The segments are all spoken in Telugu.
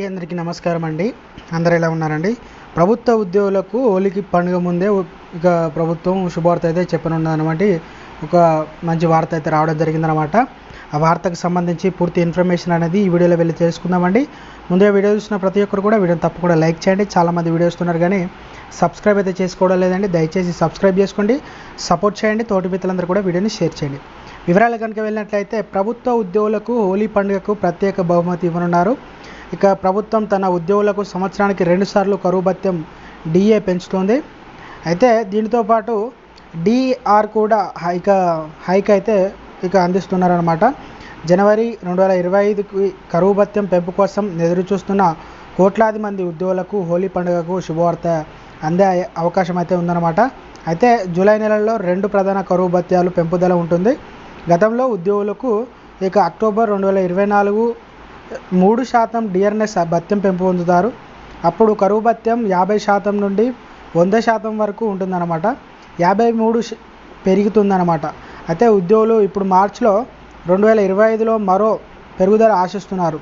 అందరికీ నమస్కారం అండి. అందరు ఎలా ఉన్నారండి? ప్రభుత్వ ఉద్యోగులకు హోలీకి పండుగ ముందే ఇక ప్రభుత్వం శుభవార్త అయితే చెప్పనున్నదన్నమాట ఒక మంచి వార్త అయితే రావడం జరిగిందనమాట ఆ వార్తకు సంబంధించి పూర్తి ఇన్ఫర్మేషన్ అనేది ఈ వీడియోలో వెళ్ళి తెలుసుకుందామండి. ముందే వీడియో చూసిన ప్రతి ఒక్కరు కూడా వీడియోని తప్పకుండా లైక్ చేయండి. చాలామంది వీడియోస్ చూస్తున్నారు కానీ సబ్స్క్రైబ్ అయితే చేసుకోవడం లేదండి. దయచేసి సబ్స్క్రైబ్ చేసుకోండి. సపోర్ట్ చేయండి. తోటి మిత్రులందరూ కూడా వీడియోని షేర్ చేయండి. వివరాలు కనుక వెళ్ళినట్లయితే ప్రభుత్వ ఉద్యోగులకు హోలీ పండుగకు ప్రత్యేక బహుమతి ఇవ్వనున్నారు. ఇక ప్రభుత్వం తన ఉద్యోగులకు సంవత్సరానికి రెండుసార్లు కరువు భత్యం డిఏ పెంచుతోంది. అయితే దీనితో పాటు డిఆర్ కూడా ఇక హైక్ అయితే ఇక అందిస్తున్నారనమాట జనవరి రెండు వేల ఇరవై ఐదుకి కరువు భత్యం పెంపు కోసం ఎదురుచూస్తున్న కోట్లాది మంది ఉద్యోగులకు హోలీ పండుగకు శుభవార్త అందే అవకాశం అయితే ఉందన్నమాట. అయితే జూలై నెలలో రెండు ప్రధాన కరువు భత్యాలు పెంపుదల ఉంటుంది. గతంలో ఉద్యోగులకు ఇక అక్టోబర్ రెండు వేల ఇరవై నాలుగు మూడు శాతం డిఆర్ఎస్ భత్యం పెంపు పొందుతారు అప్పుడు కరువు భత్యం యాభై శాతం నుండి వంద శాతం వరకు ఉంటుందన్నమాట. యాభై మూడు పెరుగుతుందన్నమాట. అయితే ఉద్యోగులు ఇప్పుడు మార్చిలో రెండు వేల ఇరవై ఐదులో మరో పెరుగుదల ఆశిస్తున్నారు.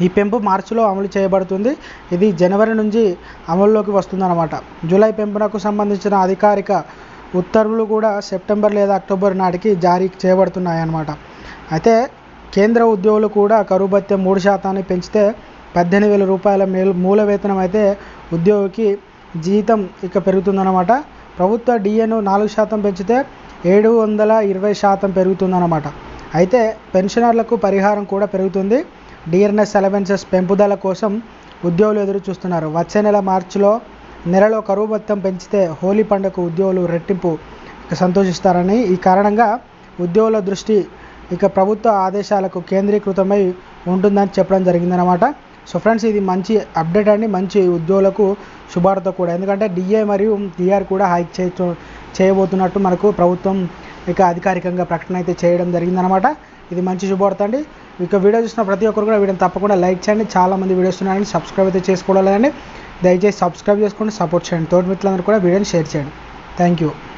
ఈ పెంపు మార్చిలో అమలు చేయబడుతుంది. ఇది జనవరి నుంచి అమల్లోకి వస్తుందన్నమాట. జూలై పెంపునకు సంబంధించిన అధికారిక ఉత్తర్వులు కూడా సెప్టెంబర్ లేదా అక్టోబర్ నాటికి జారీ చేయబడుతున్నాయి అన్నమాట అయితే కేంద్ర ఉద్యోగులు కూడా కరువు భత్యం మూడు శాతాన్ని పెంచితే పద్దెనిమిది వేల రూపాయల మేలు మూల వేతనం అయితే ఉద్యోగికి జీతం ఇక పెరుగుతుందన్నమాట. ప్రభుత్వ డిఏను నాలుగు శాతం పెంచితే ఏడు వందల ఇరవై శాతం పెరుగుతుందన్నమాట. అయితే పెన్షనర్లకు పరిహారం కూడా పెరుగుతుంది. డిఎన్ఎస్ అలవెన్సెస్ పెంపుదల కోసం ఉద్యోగులు ఎదురు చూస్తున్నారు. వచ్చే నెల మార్చిలో నెలలో కరువు భత్యం పెంచితే హోలీ పండుగకు ఉద్యోగులు రెట్టింపు సంతోషిస్తారని ఈ కారణంగా ఉద్యోగుల దృష్టి ఇక ప్రభుత్వ ఆదేశాలకు కేంద్రీకృతమై ఉంటుందని చెప్పడం జరిగిందనమాట సో ఫ్రెండ్స్ ఇది మంచి అప్డేట్ అండి. మంచి ఉద్యోగులకు శుభార్త కూడా. ఎందుకంటే డిఏ మరియు డిఆర్ కూడా హైక్ చే చేయబోతున్నట్టు మనకు ప్రభుత్వం ఇక అధికారికంగా ప్రకటన అయితే చేయడం జరిగిందనమాట ఇది మంచి శుభార్త అండి. ఇక వీడియో చూసిన ప్రతి ఒక్కరు కూడా వీడియోని తప్పకుండా లైక్ చేయండి. చాలా మంది వీడియోస్ ఉన్నాయండి సబ్స్క్రైబ్ అయితే చేసుకోవడం దయచేసి సబ్స్క్రైబ్ చేసుకోండి. సపోర్ట్ చేయండి. తోటి మిత్రులందరూ కూడా వీడియోని షేర్ చేయండి. Thank you.